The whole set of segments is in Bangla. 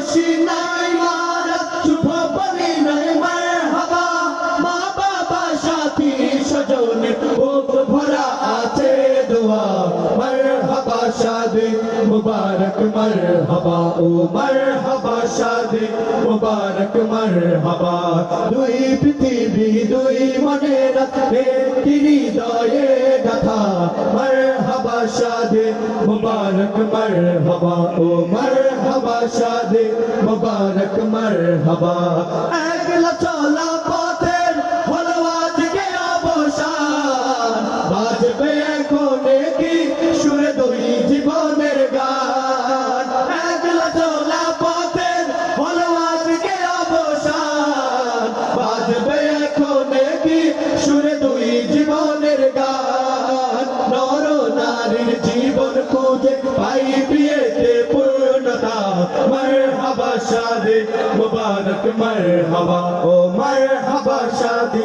খুশি নাই মারহাবা, ও মারহাবা শাদি মুবারক মারহাবা। দুই পৃথিবী, দুই মনের হৃদয়ে গাথা। মারহাবা শাদি মুবারক মারহাবা, ও মারহাবা শাদি মুবারক মারহাবা। মর হবা ও মর হবা শাদি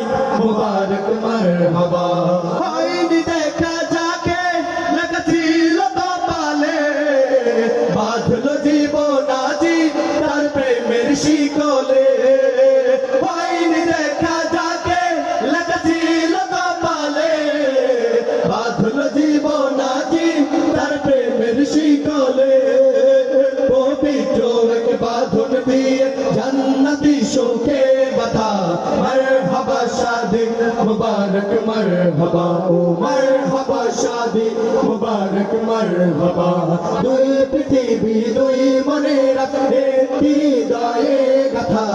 مبارک مرحبا او مرحبا شادی مبارک مرحبا دوئی پتی بھی دوئی منے رکھے تیری دائے گتھا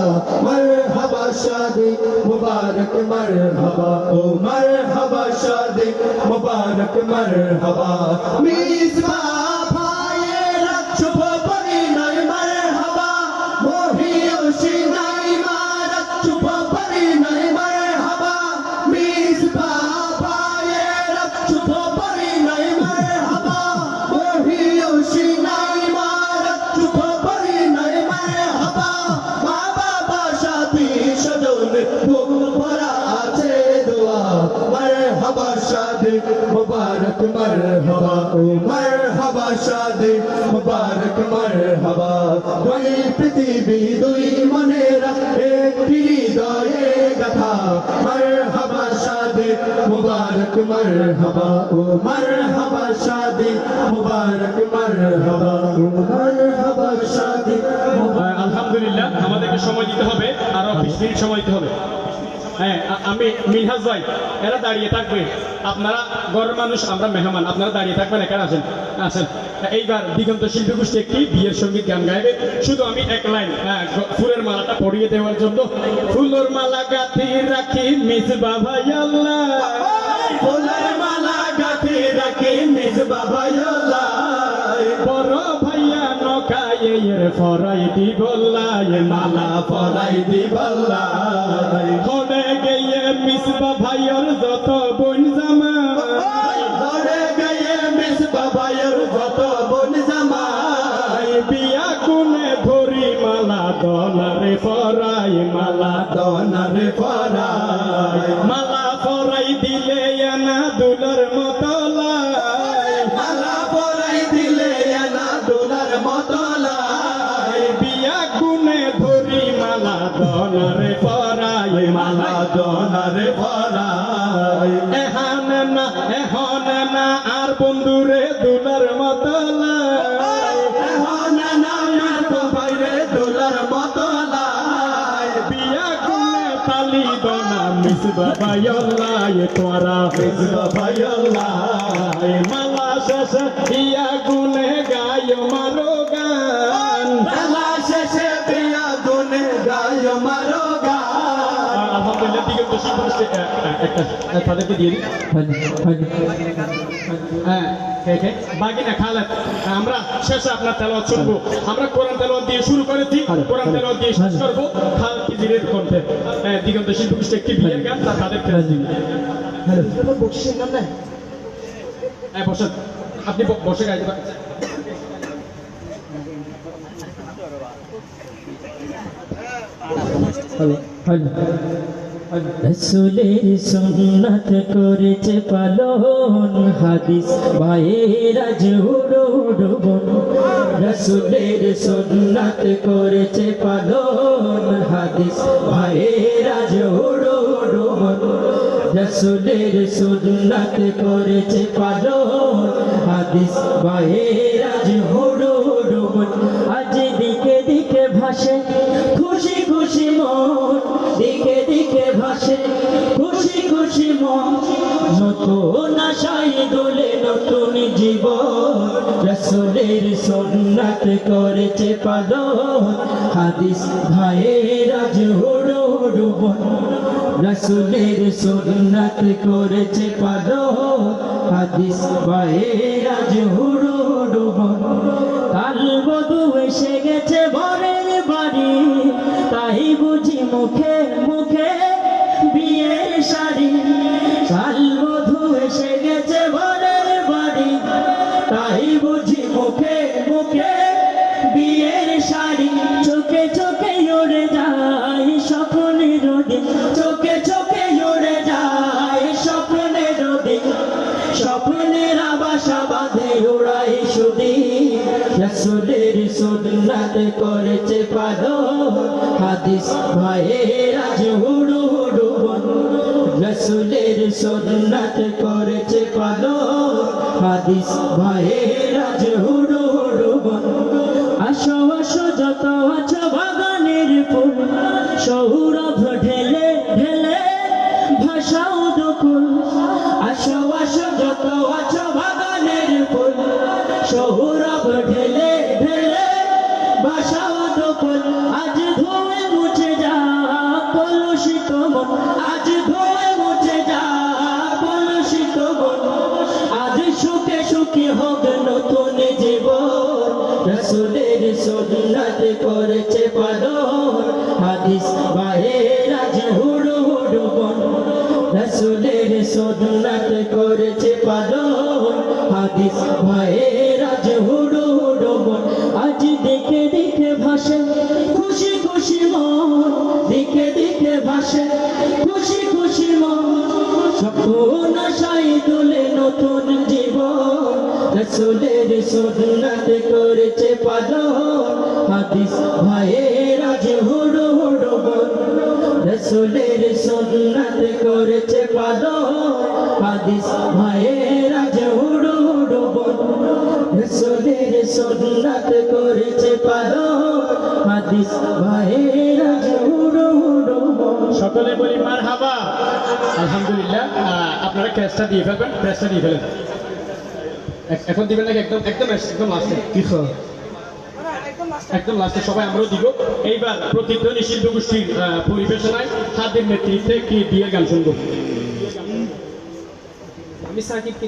مرحبا شادی مبارک مرحبا او مرحبا شادی مبارک مرحبا میزبان একটি হৃদয়ে গাথা মুবারক ও মুবারক মুবারক। আলহামদুলিল্লাহ, আমাদেরকে সময় দিতে হবে, আরও বিশ মিনিট সময় দিতে হবে। হ্যাঁ আমি মিনহাজ ভাই, এরা দাঁড়িয়ে থাকবে। আপনারা গড়ের মানুষ, আমরা মেহমান, আপনারা দাঁড়িয়ে থাকবেন, এখানে আছেন আছেন এইবার দিগন্ত শিল্পী গোষ্ঠী একটি বিয়ের সংগীত গান গাইবে। শুধু আমি এক লাইন ফুলের মালাটা পরিয়ে দেওয়ার জন্য। ফুলের মালা গাঁথি রাখি, মিস বাবা আল্লাহ ফুলের মালা গাঁথি রাখি বড় ভাইয়া নকায়ে ফরাই দি বললাই মালা পরাই দিবাল্লাহ হলে গিয়ে মিসবা ভাইয়ের যত দনারে মালা ফরাই দিলে না দুলার মতলাই মালা পরাই দিলে না দোলার মতলাই বিয়া কোনে ধরি মালা দলারে ফরাই মালা দনারে পরাই বাবাই তোরা বাবাইল্লাহ মালা শেষ বিয়া গুনে গায় মারো গান বেলা শেষে বিয়া গুনে গায় মারো গান আলহামদুলিল্লাহ দিগন্ত শিল্পী একটা তাদেরকে দিয়ে দিই হ্যাঁ কে কে খালেদ আমরা শেষে আপনার তেলাওয়াত শুনব। আমরা কোরআন তেলাওয়াত দিয়ে শুরু করেছি। কোরআন তেলাওয়াত দিয়ে শেষ করব। খালেদ কিজিরের কণ্ঠে হ্যাঁ, দিগন্ত শিল্পী গোষ্ঠী একটি বিয়ের গান তাদের ফেরত দিন। বকশিসের নাম না হ্যাঁ বসেন আপনি ব- বসে গাইতে পারেন। হ্যালো। হ্যালো। রসুলের সুন্নাত করেছে পালন হাদিস, ভাইয়েরা জুড়ো ডুবন রসুলের সুন্নাত করেছে পালন হাদিস, ভাইয়েরা জুড়ো ডুবন রসুলের সুন্নাত করেছে পালন হাদিস, ভাইয়েরা জুড়ো ডুবন খুশি খুশি মন, নতুন আশাই দোলে নতুন জীবন। সোনাত করেছে পালন, হাদিস ভাইয়েরা জোড়ো ডুবন রসুলের সোনাত করেছে পালন, হাদিস ভাইয়েরা ডুবন কাল বধু এসে গেছে বরের বাড়ি, তাই বুঝি মুখে করেছে পালো। হাদিস ভাইয়েরা হুড়ু ডুবন রসুলের সুন্নাত করেছে পালো। হাদিস ভাইয়েরা হুড়ু ডুবন আসো আসো, যত আছো বাগানের ফুল। সৌরভ সুন্নাত করেছে পালন হাদিস ভাইয়েরা হুড়ু হুড়ু বন। রসুলের সুন্নাত করেছে পালন হাদিস ভাইয়েরা হুড়ু হুড়ু বন। আজ দেখে দেখে ভাসে, খুশি খুশি মন। দেখে দেখে মন স্বপ্ন আশাই রসুলের সুন্নাত করেছে পালন। হাদিস, ভাইয়েরা যে হুড়ো হুড়ো রসুলের সুন্নাত করেছে পালন। হাদিস আলহামদুলিল্লাহ। আপনারা ক্যাশটা দিয়ে ফেলবেন ক্যাশটা দিয়ে ফেলেন। এখন দিবেন নাকি একদম একদম একদম লাস্টে কি একদম লাস্টে সবাই আমরাও দিব। এইবার প্রতিধ্বনি শিল্প গোষ্ঠীর আহ, পরিবেশনায় হাতের নেতৃত্বে কি বিয়ের গান শুনব? আমি সাকিবকে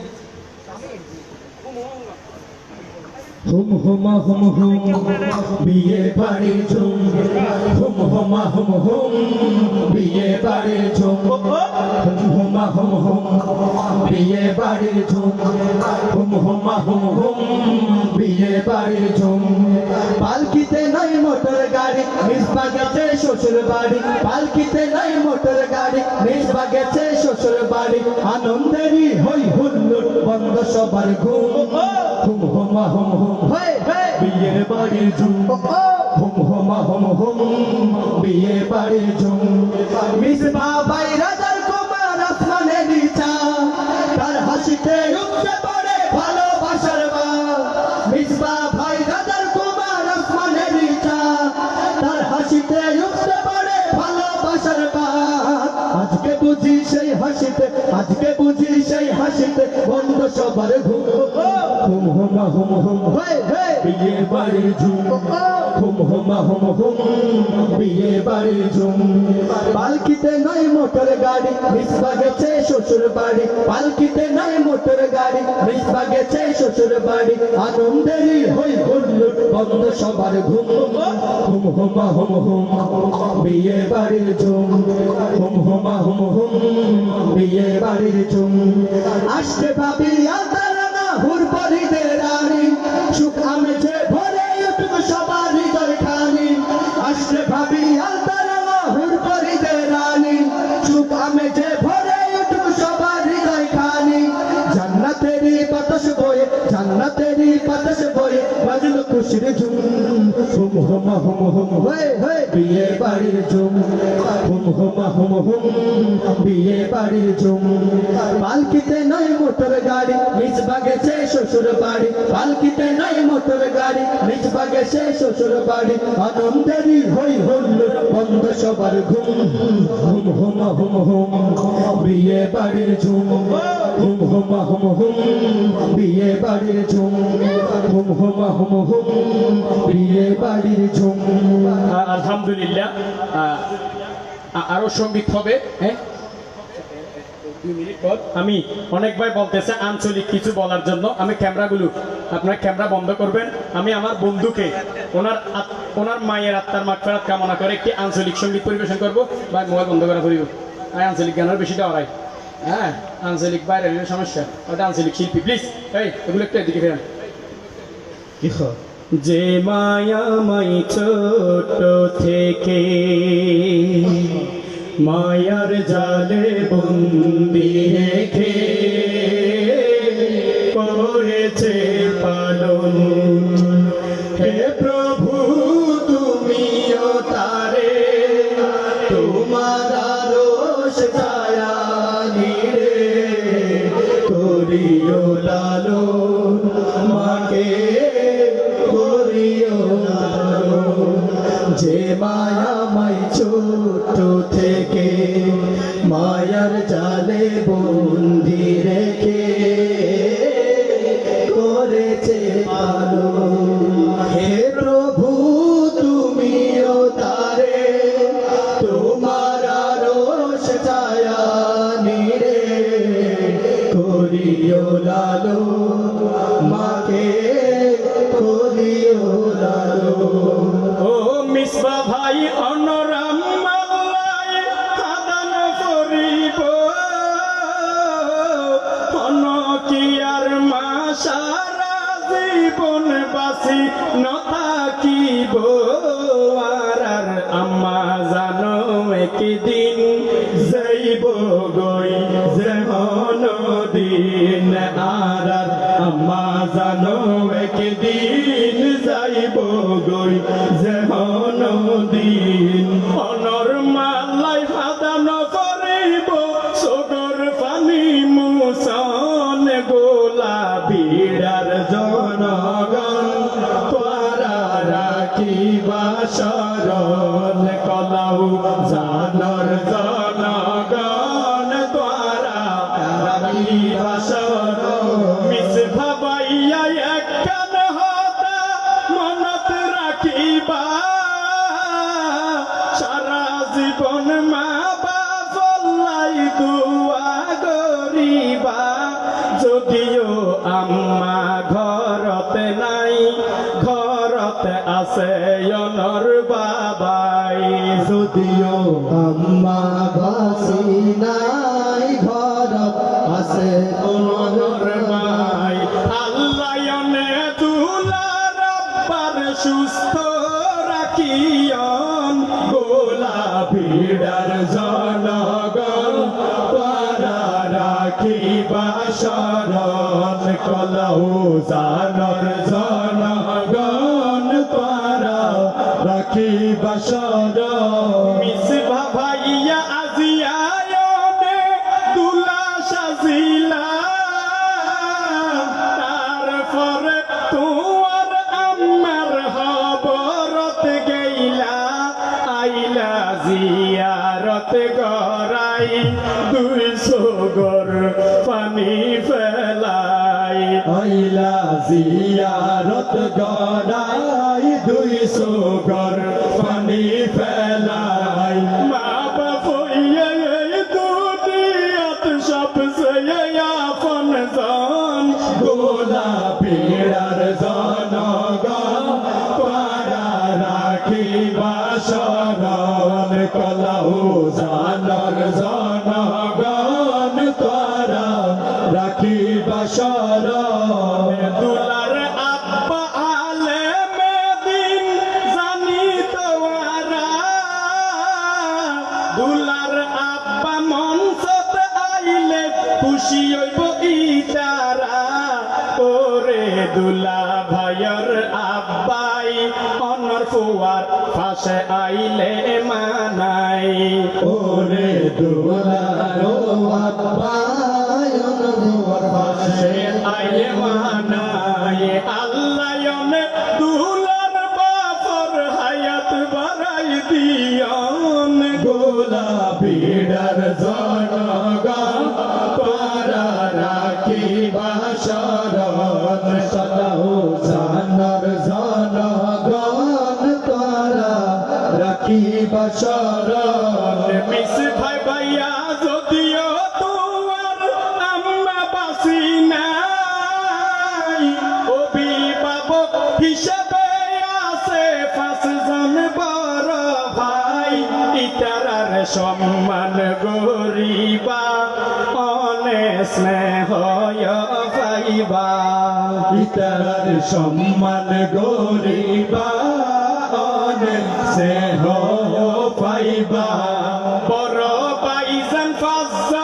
হুম হুমা হুম হুম বিয়ে বাড়ির ঝুম। হুম হুমা হুম হুম বিয়ে বাড়ির ঝুম। হুম হুমা হুম হুম বিয়ে বাড়ির ঝুম। হুম হুমা হুম হুম বিয়ে বাড়ির ঝুম। পালকিতে নাই মোটর গাড়ি মিসবা গেছে শ্বশুর বাড়ি। পালকিতে নাই মোটর গাড়ি মিসবা গেছে শ্বশুর বাড়ি। আনন্দেরই হই হুল্লুর বন্ধ সবার ঘুম। হুম হুমা হুম হুম। বিয়ে বাড়ির ঝুম। হুম হুমা হুম হুম। বিয়ে বাড়ির ঝুম। মিসবা বাই রাজার কুমার আসমানে নিচা। তার হাসিতে উঠতে পারে ভালোবাসার বা মিসবা ভাই রাজার কুমার আসমানে নিচা। তার হাসিতে উঠতে পারে ভালোবাসার বা আজকে বুঝি সেই হাসিতে আজকে বুঝি সেই হাসিতে বন্ধ সবার ঘুম। হুম হুমা হুম। বিয়ে বাড়ির ঝুম। হুম। হুমা হুম হুম বিয়ে বাড়ির ঝুম। পালকিতে নয় মোটর গাড়ি মিসবা গেছে শ্বশুর বাড়ি। পালকিতে নয় মোটর গাড়ি মিসবা গেছে শ্বশুর বাড়ি। আনন্দেরই হই হুল্লুট বন্ধ সবার ঘুম। হুম হুমা হুম হুম। বিয়ে বাড়ির ঝুম। হুম হুমা হুম হুম। বিয়ে বাড়ির ঝুম। আসতে ভাবি আদারানা বাতাসে বয়ে বাজলো খুশির ঝুম। হুম হুম হুম হুম বিয়ে বাড়ির ঝুম। হুম হুম হুম হুম বিয়ে বাড়ির ঝুম। পালকিতে নয় মোটর গাড়ি নিজ বাগেছে শ্বশুর বাড়ি। পালকিতে নয় মোটর গাড়ি নিজ বাগেছে শ্বশুর বাড়ি আনন্দেরই হই হুল্লোড় বন্ধ সবার ঘুম। হুম, হুমা, হুম হুম, বিয়ে বাড়ির ঝুম। হুম, হুমা, হুম হুম, বিয়ে বাড়ির ঝুম। হুম, হুমা, হুম হুম, বিয়ে বাড়ির ঝুম। আলহামদুলিল্লাহ। আরও সংগীত হবে হ্যাঁ? আমি অনেক ভাই বলতেছে, আঞ্চলিক কিছু বলার জন্য আমি ক্যামেরাগুলো, আপনার ক্যামেরা বন্ধ করবেন। আমি আমার বন্ধুকে, ওনার ওনার মায়ের আত্মার মাগফেরাত কামনা করে একটি আঞ্চলিক সংগীত পরিবেশন করব। ভাই, মোবাইল বন্ধ করা করিব আর আঞ্চলিক গানের বেশি দেওয়ারাই হ্যাঁ আঞ্চলিক বাইরের সমস্যা। ওটা আঞ্চলিক শিল্পী প্লিজ এই, এগুলো একটু এদিকে ফেরান। যে মায়ামাই ছোট থেকে মায়ার জালে বন্দি রেখে করেছে পালন। হে প্রভু, তুমিও তারে, তোমার রোষ ছায়া নিরে করিও লালো মাকে করিও লালো যে মায়া মাই ছোট মায়ার জালে বন্দি রেখে করেছে আলো। হে প্রভু, তুমিও তারে, তোমার রোষ ছায়া নিরে করিও লালো দিন আর আর আম্মা জানো একদিন যাইব গই যেমন দিন। যদিও আম্মা ঘরতে নাই ঘরতে আছে অনর বাবাই। যদিও আম্মা বাসি নাই ঘর আছে অনর মাই আল্লায়নে দুলার সুস্থ রাখিয়ন। গোলা ভিড়ার জনগণ পারা রাখিবা শরণ। কলহু জনগণ পারা রাখিবা জিয়ারত গড়াই দুই গর পানি ফেলাই। মা বাপ দুনিয়াত সবচেয়ে আপন জন। গোলা পীড়ার জনগণ পারা রাখিবা শরণ, কলাহু জানর জনগণ আইলে মানাই ওরে দুলারো আব্বায়ন দুয়ার পাশে আইলে মানাই আল্লাহন দুলার বাপর হায়াত বাড়াই দিয়ন গোলাপিডার জনগণ পারা রাখি বাসরণ সদাও মিস ভাই ভাইয়া যদিও তোমার আম্মা বাসি নাই অভিভাবক হিসেবে আছে বড় ভাই। ইতারার সম্মান গরিবা অনে স্নেহ পাইবা। ইতার সম্মান গরিবা স্নেহ পাইবা। বড় পাইছেন পাঁচজন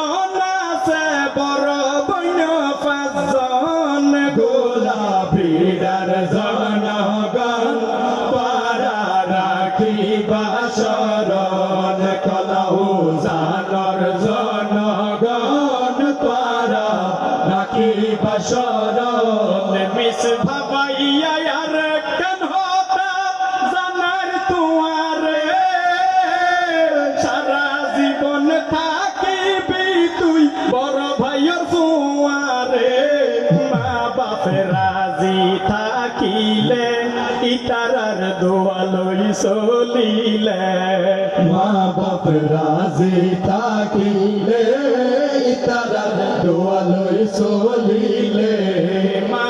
রাজি থাকিলে ইতারার দোয়ালই চলিলে। মা বাপ রাজি থাকিলে ইতারার দোয়ালই চলিলে। মা